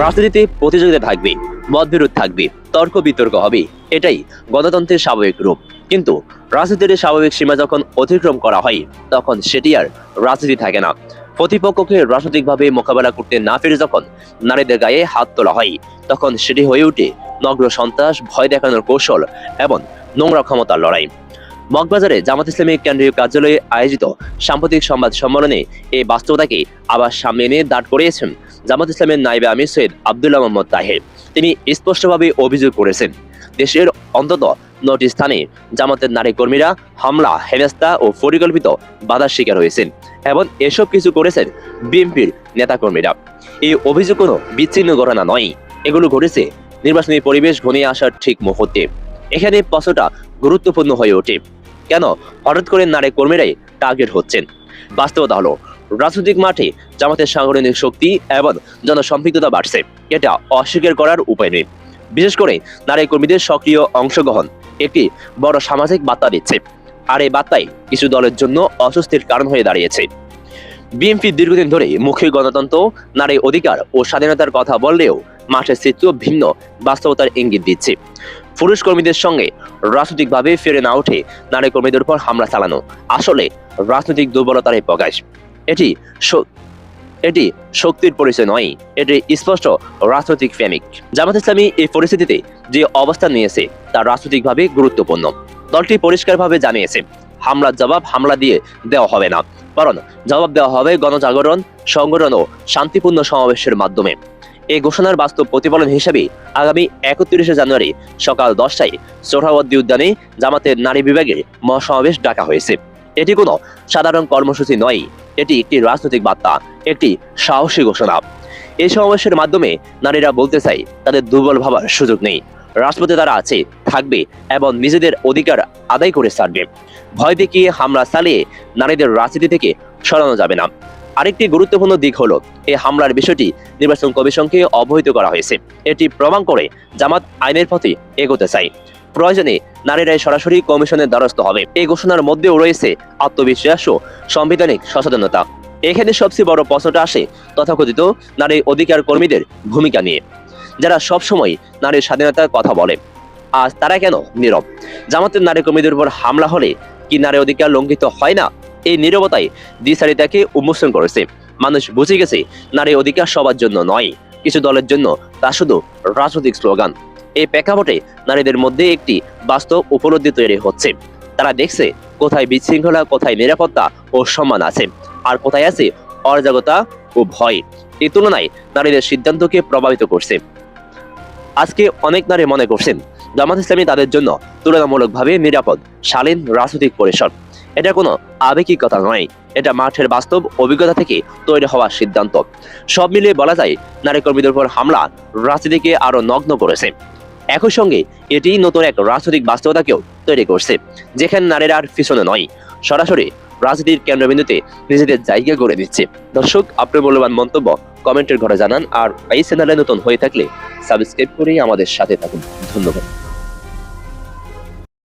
রাজনীতিতে প্রতিযোগিতা থাকবে, মতবিরোধ থাকবে, তর্ক বিতর্ক হবে, এটাই গণতন্ত্রের স্বাভাবিক রূপ। কিন্তু রাজনীতির স্বাভাবিক সীমা যখন অতিক্রম করা হয়, তখন সেটি আর রাজনীতি থাকে না। প্রতিপক্ষকে রাজনৈতিকভাবে মোকাবেলা করতে না পেরে যখন নারীদের গায়ে হাত তোলা হয়, তখন সেটি হয়ে ওঠে নগ্ন সন্ত্রাস, ভয় দেখানোর কৌশল এবং নোংরা ক্ষমতার লড়াই। মগবাজারে জামাত ইসলামী কেন্দ্রীয় কার্যালয়ে আয়োজিত সাম্প্রতিক সংবাদ সম্মেলনে এই বাস্তবতাকে আবার সামনে এনে দাঁড় করিয়েছেন জামাত ইসলামের নাইবে আমির সৈয়দ আবদুল্লাহ মোহাম্মদ তাহের। তিনি স্পষ্টভাবে অভিযোগ করেছেন, দেশের অন্তত নটি স্থানে জামাতের নারী কর্মীরা হামলা হেনস্তা ও পরিকল্পিত বাধার শিকার হয়েছেন এবং এসব কিছু করেছেন বিএনপির নেতাকর্মীরা। এই অভিযোগ কোনো বিচ্ছিন্ন ঘটনা নয়, এগুলো ঘটেছে নির্বাচনী পরিবেশ ঘনিয়ে আসার ঠিক মুহূর্তে। এখানে প্রশ্নটা গুরুত্বপূর্ণ হয়ে ওঠে। কেন হঠাৎ করে নারী কর্মীরাই টার্গেট হচ্ছেন? বাস্তবতা হলো, রাজনৈতিক মাঠে জামাতের সাংগঠনিক শক্তি এবং জনসম্পৃক্ততা বাড়ছে। এটা অস্বীকার করার উপায় নেই। বিশেষ করে নারী কর্মীদের সক্রিয় অংশগ্রহণ একটি বড় সামাজিক বার্তা দিচ্ছে। আর এই বার্তাই কিছু দলের জন্য অস্বস্তির কারণ হয়ে দাঁড়িয়েছে। বিএনপি দীর্ঘদিন ধরে মুখে গণতন্ত্র, নারী অধিকার ও স্বাধীনতার কথা বললেও মাঠের চিত্র ভিন্ন বাস্তবতার ইঙ্গিত দিচ্ছে। পুরুষ কর্মীদের সঙ্গে রাজনৈতিকভাবে ফিরে না উঠে নারী কর্মীদের উপর হামলা চালানো আসলে রাজনৈতিক দুর্বলতার প্রকাশ। এটি এটি শক্তির পরিচয় নয়, এটি স্পষ্ট রাজনৈতিক প্রেমিক। জামাত ইসলামী এই পরিস্থিতিতে যে অবস্থান নিয়েছে তা রাজনৈতিকভাবে গুরুত্বপূর্ণ। দলটি পরিষ্কারভাবে জানিয়েছে, হামলার জবাব হামলা দিয়ে দেওয়া হবে না কারণ জবাব দেওয়া হবে গণজাগরণ, সংগঠন ও শান্তিপূর্ণ সমাবেশের মাধ্যমে। এই ঘোষণার বাস্তব প্রতিফলন হিসেবে আগামী একত্রিশে জানুয়ারি সকাল দশটায় সোহরাওয়ার্দী উদ্যানে জামাতের নারী বিভাগের মহাসমাবেশ ডাকা হয়েছে। এটি কোনো সাধারণ কর্মসূচি নয়, এটি একটি রাজনৈতিক বার্তা, একটি সাহসী ঘোষণা। এই সমাবেশের মাধ্যমে নারীরা বলতে চাই তাদের দুর্বল ভাবার সুযোগ নেই। রাজপথে তারা আছে, থাকবে এবং নিজেদের অধিকার আদায় করে ছাড়বে। ভয় দেখিয়ে হামলা চালিয়ে নারীদের রাজনীতি থেকে সরানো যাবে না। আরেকটি গুরুত্বপূর্ণ দিক হলো, এই হামলার বিষয়টি নির্বাচন কমিশনকে অবহিত করা হয়েছে। এটি প্রমাণ করে জামাত আইনের পথে এগোতে চায়। প্রয়োজনে নারীরাই সরাসরি কমিশনের দ্বারস্থ হবে। এই ঘোষণার মধ্যেও রয়েছে আত্মবিশ্বাস ও সাংবিধানিক সচেতনতা। এখানে সবচেয়ে বড় প্রশ্নটা আসে তথাকথিত নারী অধিকার কর্মীদের ভূমিকা নিয়ে, যারা সবসময় নারীর স্বাধীনতার কথা বলে। আজ তারা কেন নীরব? জামাতের নারী কর্মীদের উপর হামলা হলে কি নারী অধিকার লঙ্ঘিত হয় না? এই নীরবতাই দ্বিচারিতাকে উন্মোচন করেছে। মানুষ বুঝে গেছে, নারী অধিকার সবার জন্য নয়, কিছু দলের জন্য তা শুধু রাজনৈতিক স্লোগান। এই প্রেক্ষাপটে নারীদের মধ্যে একটি বাস্তব উপলব্ধি তৈরি হচ্ছে। তারা দেখছে কোথায় বিশৃঙ্খলা, কোথায় নিরাপত্তা ও সম্মান আছে, আর কোথায় আছে অরাজকতা ও ভয়। এই তুলনায় নারীদের সিদ্ধান্তকে প্রভাবিত করছে। আজকে অনেক নারী মনে করছেন জামাত ইসলামী তাদের জন্য তুলনামূলকভাবে নিরাপদ, শালীন রাজনৈতিক পরিষদ এটা কোনো আবেগিক কথা নয়। এটা মাঠের বাস্তব অভিজ্ঞতা থেকে তৈরি হওয়ার সিদ্ধান্ত। সব মিলিয়ে বলা যায় নারী কর্মীদের উপর হামলা রাজনীতিকে আরও নগ্ন করেছে। একই সঙ্গে এটি নতুন এক রাজনৈতিক বাস্তবতাকেও তৈরি করছে, যেখানে নারীরা আর পিছনে নয়। সরাসরি রাজনীতির কেন্দ্রবিন্দুতে নিজেদের জায়গা করে দিচ্ছে। দর্শক, আপনার মূল্যবান মন্তব্য কমেন্টের ঘরে জানান, আর এই চ্যানেলে নতুন হয়ে থাকলে সাবস্ক্রাইব করেই আমাদের সাথে থাকুন। ধন্যবাদ।